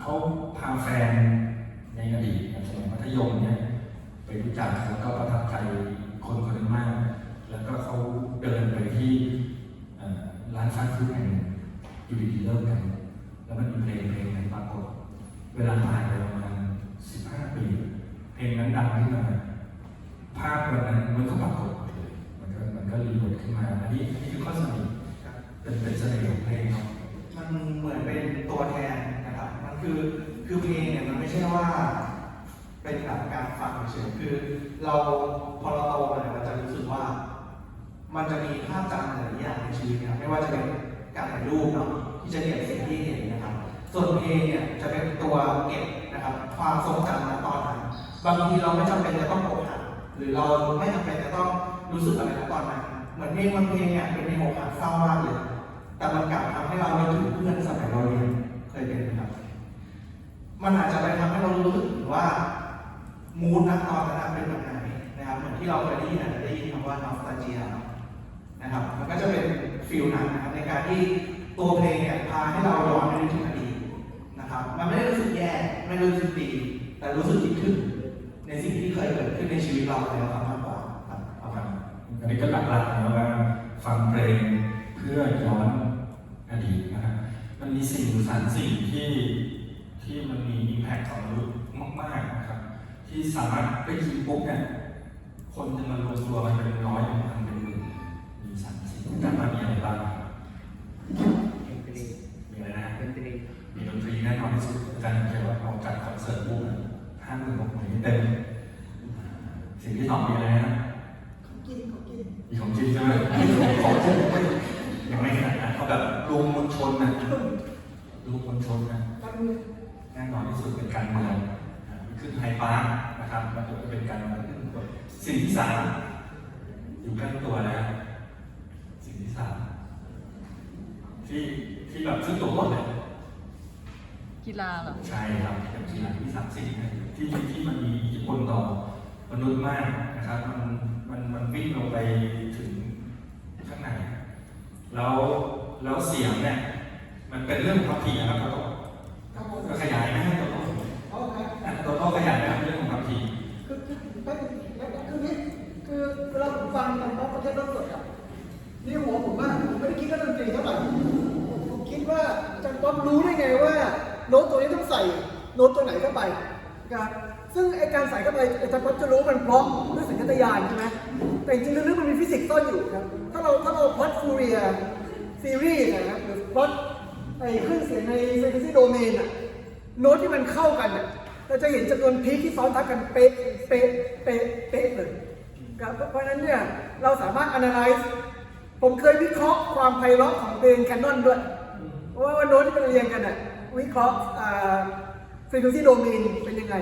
เขาพาแฟนในอดีตสมัยมัธยมเนี่ยไปรู้จักแล้วก็ประทับใจคนคนนึงมาก แล้วก็เขาเดินไปที่ร้านฟาสต์ฟู้ดแห่งอยู่ดีๆเริ่มกัน แล้วมันเพลงเพลงนั้นปรากฏ เวลาผ่านไปประมาณสิบห้าปี เพลงนั้นดังขึ้นมาภาพวันนั้นมันก็ปรากฏมันก็มันก็รีเวิร์ขึ้นมา อันนี้นี่คือข้อสรุปเป็นเป็นเสน่ห์ของเพลงเนา เฉยคือเราพอเราโตมาเนี่ยเราจะรู้สึกว่า มันจะมีภาพจำหลายอย่างในชีวิตนะครับไม่ว่าจะเป็นการถ่ายรูปเนาะที่จะเก็บสิ่งที่เห็นนะครับ ส่วนเพลงเนี่ยจะเป็นตัวเก็บนะครับ ความทรงจำณตอนนั้น บางทีเราไม่จำเป็นจะต้องอกหักหรือเราไม่จำเป็นจะต้องรู้สึกอะไรณตอนนั้น เหมือนเพลงบางเพลงเนี่ยเป็นเพลงอกหักเศร้ามากเลยแต่มันกลับทำให้เรานึกถึงเพื่อนสมัยเราเรียนเคยเป็นไหมครับ มันอาจจะไปทำให้เรารู้สึกถึงว่า มูดนะตอนนั้นเป็นแบบไหนนะครับเหมือนที่เราเคยได้ยินอาจจะได้ยินคำว่านอสตาเจียนะครับมันก็จะเป็นฟิลนั้นนะครับในการที่ตัวเพลงเนี่ยพาให้เราย้อนไปถึงอดีตนะครับมันไม่ได้รู้สึกแย่ไม่ได้รู้สึกดี แต่รู้สึกคิดถึงในสิ่งที่เคยเกิดขึ้นในชีวิตเราแล้วครับมากกว่าครับอาครับอันนี้ก็หลักๆนะว่าฟังเพลงเพื่อย้อนอดีตนะครับมันมีสิ่งสารสิ่งที่ที่มันมีอิมแพคต่อมนุษย์มากๆนะครับ ที่สามารถได้ยินปุ๊บเนี่ยคนจะมารวมตัวกันเป็นร้อยเป็นพันเป็นหมื่นมีสารสิ่งแต่ว่ามีอะไรบ้างดนตรีมีอะไรนะดนตรีมีดนตรีแน่นอนที่สุดอาจารย์เขียนว่าเราจัดคอนเสิร์ตปุ๊บห้าหมื่นหกหมื่นเต็มสิ่งที่สองมีอะไรนะของกินของกินมีของจริงใช่ไหมของจริงไม่ยังไม่ขนาดนั้นเขาแบบรวมมวลชนนะรวมมวลชนนะการเมืองแน่นอนที่สุดเป็นการเมืองอ่า ขึ้นไฮปาร์คนะครับมันจะเป็นการเมืองขึ้นตัวสิ่งที่สามอยู่ใกล้ตัวแล้วสิ่งที่สามที่ที่แบบซึ่งตัวต้นเลยกีฬาเหรอใช่ครับเป็นกีฬาที่สามสิ่งนะที่ที่มันมีอิทธิพลต่อมนุษย์มากนะครับมันมันมันวิ่งลงไปถึงข้างในแล้วแล้วเสียงเนี่ยมันเป็นเรื่องความถี่นะครับเราครับ อาจารย์ป๊อปรู้ได้ไงว่าโน้ตตัวนี้ต้องใส่โน้ตตัวไหนเข้าไปนะครับซึ่งไอการใส่เข้าไปอาจารย์ป๊อปจะรู้มันเพราะด้วยสัญชาตญาณใช่ไหมแต่จริงๆลึกๆมันมีฟิสิกส์ซ่อนอยู่ครับถ้าเราถ้าเราพลอตฟูเรียซีรีส์นะครับหรือพลอตไอเครื่องเสียงในเฟนซีโดเมนอะโน้ตที่มันเข้ากันเนี่ยเราจะเห็นจำนวนพีคที่ซ้อนทับกันเป๊ะเป๊ะเป๊ะเป๊ะเลยครับเพราะฉะนั้นเนี่ยเราสามารถ analyze ผมเคยวิเคราะห์ความไพเราะของเพลงแคนนอนด้วย ว่าว่าโน้ตที่มันเรียงกันน่ะวิเคราะห์อ่า frequency domain เป็นยังไง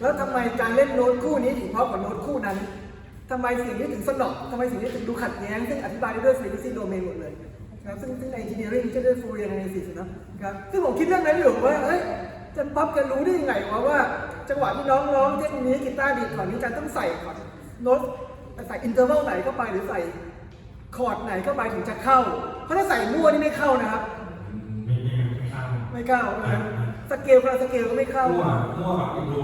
แล้วทำไมการเล่นโน้ตคู่นี้ถึงเพราะกว่าโน้ตคู่นั้นทำไมเสียงนี้ถึงสนอทำไมเสียงนี้ถึงดูขัดแย้ง ซึ่งอธิบายได้ด้วย frequency domain หมดเลยนะครับซึ่งซึ่งใน engineering ก็ด้วย Fourier analysis นะครับซึ่งผมคิดเรื่องนั้นอยู่ว่าเฮ้ยอาจันป๊อปจะรู้ได้ยังไงวะว่า จังหวะที่น้องร้องเทคนิคกีตาร์ดีดก่อนนี้อาจันต้องใส่ก่อนโน้ตใส่อินเตอร์วัลไหนเข้าไปหรือใส่คอร์ดไหนเข้าไปถึงจะเข้า เพราะถ้าใส่มั่วนี่ไม่เข้านะครับ ไม่ไม่ไม่เข้าไม่เข้านะครับสเกลคนละสเกลก็ไม่เข้า มั่วมั่วแบบอินโทร